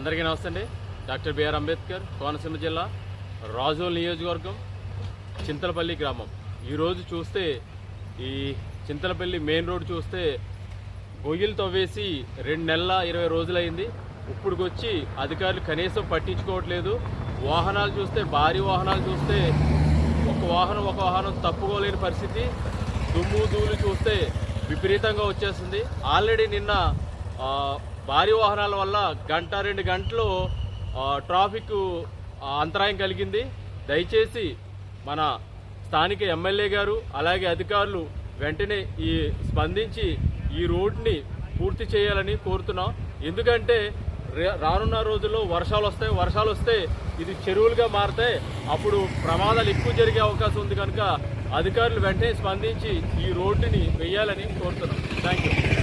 అందరికీ నమస్తే అండి. డాక్టర్ బిఆర్ అంబేద్కర్ కోనసీమ జిల్లా రాజోల్ నియోజకవర్గం చింతలపల్లి గ్రామం. ఈరోజు చూస్తే ఈ చింతలపల్లి మెయిన్ రోడ్ చూస్తే గొయ్యలు తవ్వేసి రెండు నెలల ఇరవై రోజులైంది. ఇప్పుడుకొచ్చి అధికారులు కనీసం పట్టించుకోవట్లేదు. వాహనాలు చూస్తే భారీ వాహనాలు చూస్తే ఒక వాహనం ఒక వాహనం తప్పుకోలేని పరిస్థితి. దుమ్ము దూలు చూస్తే విపరీతంగా వచ్చేస్తుంది ఆల్రెడీ నిన్న భారీ వాహనాల వల్ల గంట రెండు గంటలు ట్రాఫిక్ అంతరాయం కలిగింది. దయచేసి మన స్థానిక ఎమ్మెల్యే గారు అలాగే అధికారులు వెంటనే ఈ స్పందించి ఈ రోడ్ని పూర్తి చేయాలని కోరుతున్నాం. ఎందుకంటే రే- రానున్న రోజుల్లో వర్షాలు వస్తాయి వర్షాలు వస్తే ఇది చెరువులుగా మారితే అప్పుడు ప్రమాదాలు ఎక్కువ జరిగే అవకాశం ఉంది కనుక అధికారులు వెంటనే స్పందించి ఈ రోడ్డుని వేయాలని కోరుతున్నాం. Thank you